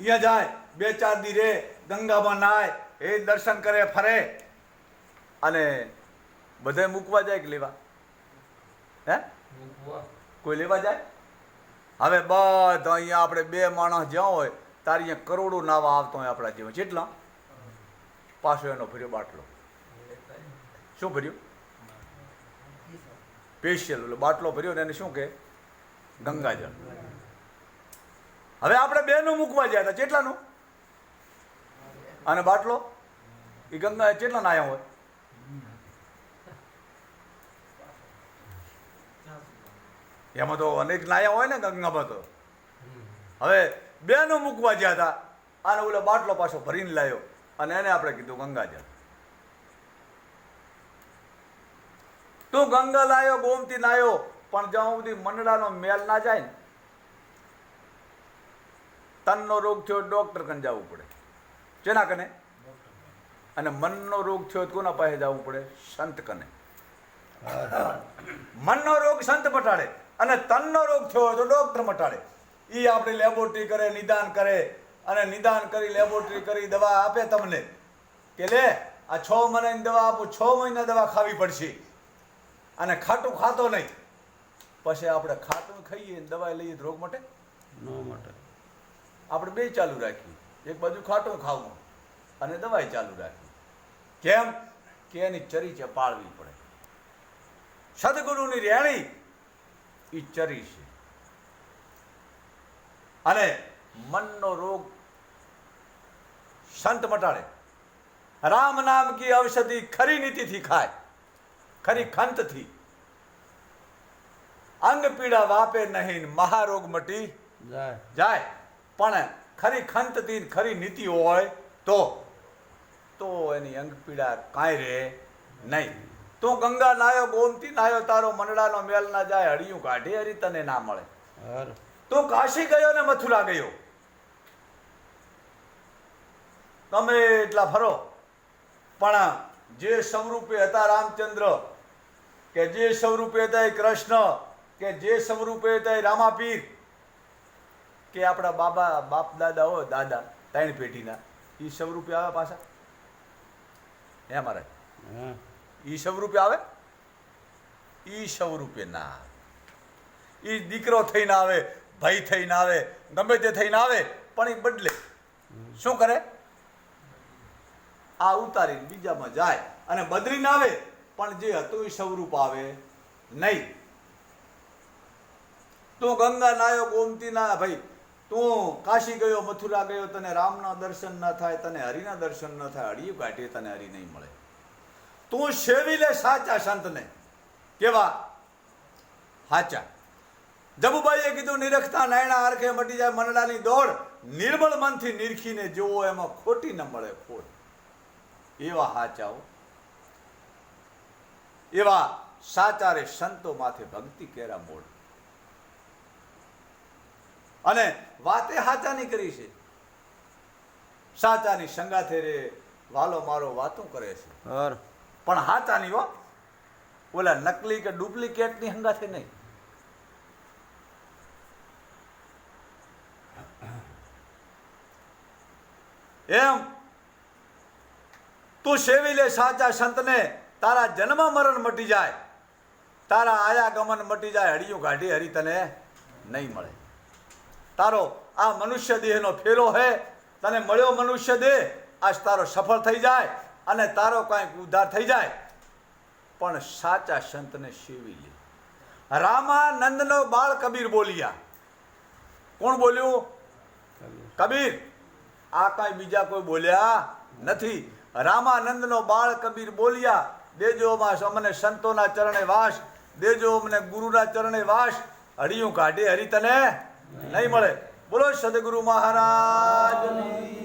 અહીંયા જાય, બે ચાર દી રે ગંગામાં નાય, એ દર્શન કરે, ફરે. અને બધે મૂકવા જાય કે લેવા? હે? કોઈ લેવા જાય? હવે બધા અહીંયા આપણે બે માણસ જ્યાં હોય, તારે અહીંયા કરોડો નાવા આવતો હોય આપણા જીવન જેટલા? પાછો એનો ભર્યો બાટલો. શું ભર્યું? સ્પેશિયલ ઓલો બાટલો ભર્યો ને એને શું કે? ગંગાજળ. હવે આપણે બેનું મૂકવા ગયા હતા. કેટલાનું? અને બાટલો? એ ગંગા કેટલા નાયા હોય? એમાં તો અનેક નાયા હોય ને ગંગામાં તો. હવે બેનું મૂકવા ગયા હતા. અને ઓલો બાટલો પાછો ભરીને લાવ્યો અને એને આપણે કીધું ગંગાજળ તું ગંગા લાયો, ગોમતી નાયો પણ જ્યાં સુધી મંડળાનો મેલ ના જાય ને તનનો રોગ થયો ડૉક્ટર કને જવું પડે? જેના કને? અને મનનો રોગ થયો તો કોના પાસે જવું પડે? સંત કને. મનનો રોગ સંત મટાડે અને તનનો રોગ થયો તો ડૉક્ટર મટાડે. એ આપણી લેબોરેટરી કરે, નિદાન કરે અને નિદાન કરી લેબોરેટરી કરી દવા આપે તમને. કે લે, આ છ મહિનાની દવા આપું, છ મહિના દવા ખાવી પડશે. અને ખાટું ખાતો નહીં. પછી આપણે ખાટું ખાઈએ દવા લઈએ રોગ મટે? નો માટે. આપણે બે ચાલુ રાખીએ. એક બાજુ ખાટું ખાવું અને દવાઈ ચાલુ રાખવી. કેમ? કે એની ચરી છે પાળવી પડે. સદગુરુની રેણી એ ચરી છે. અને મનનો રોગ સંત મટાડે. રામ નામ કી ઔષધિ ખરી નીતિથી ખાય. ખરી ખંતથી. અંગ પીડા વાપે નહીં મહારોગ મટી જાય. જાય. પણ ખરી ખંતથી ખરી નીતિ હોય તો તો એની અંગ પીડા કાંઈ રહે નહીં. તું ગંગા નાયો ગોમતી નાયો તારો મંડળાનો મેલ ના જાય હળિયું કાઢી હરી તને ના મળે. તું કાશી ગયો ને મથુરા ગયો? તમે એટલા ફરો. પણ જે સ્વરૂપે હતા રામચંદ્ર કે જે સ્વરૂપે હતા એ કૃષ્ણ કે જે સ્વરૂપે હતા એ રામાપીર કે આપણા બાબા બાપ દાદા હોય દાદા ત્રણ પેઢીના એ સ્વરૂપે આવે પાછા? હે મારે એ સ્વરૂપે આવે? એ સ્વરૂપે ના આવે. એ દીકરો થઈને આવે ભાઈ થઈને આવે ગમે તે થઈને આવે પણ એ બદલે. શું કરે? આ ઉતારીને બીજામાં જાય અને બદલીને આવે પણ જે હતું એ સ્વરૂપ આવે નહીં. તું ગંગા નાયો ગોમતી ના ભાઈ તું કાશી ગયો, મથુરા ગયો, તને રામના દર્શન ન થાય, તને હરિના દર્શન ન થાય હરિયું કાઢીએ, તને હરિ નહીં મળે. તું સેવી લે સાચા સંતને. કેવા? સાચા. જબુબાઈએ કીધું, નિરખતા નાયણા આરખે મટી જાય મનડાની દોડ. નિર્મળ મનથી નિરખીને જોવો એમાં ખોટી ન મળે ખોટ એવા સાચાઓ એવા સાચા રે સંતો માથે ભક્તિ કેરા મોડ અને વાતે સાચાની કરી છે. સાચાની સંગાથે રે વાલો મારો વાતો કરે છે. પણ હાચાની હો ઓલા નકલી કે ડુપ્લિકેટની સંગાથે નહીં. એમ તું સેવી લે સાચા સંતને તારા જન્મ મરણ મટી જાય. તારા આયા ગમન મટી જાય હડિયું કાઢી હરી તને નહીં મળે. તારો આ મનુષ્ય દેહનો ફેરો હે, તને મળ્યો મનુષ્ય દેહ, આજ તારો સફળ થઈ જાય અને તારો કાંઈક ઉદ્ધાર થઈ જાય. પણ સાચા સંતને સેવી લે. રામાનંદનો બાળ કબીર બોલ્યા. કોણ બોલ્યું? કબીર. આ કાંઈ બીજા કોઈ બોલ્યા નથી. રામાનંદનો બાળ કબીર બોલ્યા, દેજો અમને સંતોના ચરણે વાસ, દેજો અમને ગુરુના ચરણે વાસ. હરિયું કાઢી હરી તને. નહીં મળે. બોલો સદગુરુ મહારાજની.